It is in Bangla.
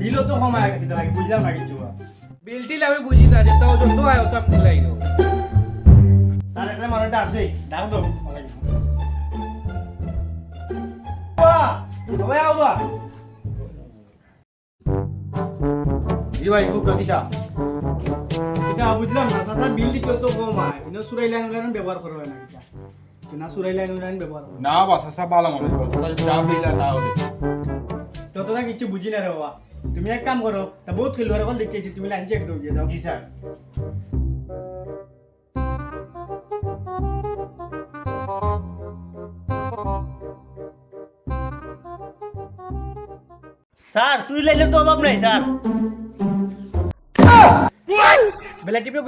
বিলও তো কমায় গেছে লাগে বুঝলাম না কিছু বিল টিল বুঝি না যে তাও যত আয় তো আপনি লাই দাও স্যার একটা মানে ডাক দে ডাক দাও বাবা বাবা জি ভাই খুব কবিতা এটা বুঝলাম না সাসা বিল দিকে তো কম আয় ইনো সুরাই লাইন লাইন ব্যবহার করবে না এটা না সুরাই লাইন লাইন ব্যবহার না বা সাসা ভালো মানুষ বল সাসা যা বিলা তা হলে। তত না কিছু বুঝি না রে বাবা। তুমি এক কাম করো তা বহুত খেলোয়াড় বল দেখেছি তুমি লাইন চেক দিয়ে দাও জি স্যার স্যার চুরি লাইনের তো অভাব নাই স্যার বেলা টিপে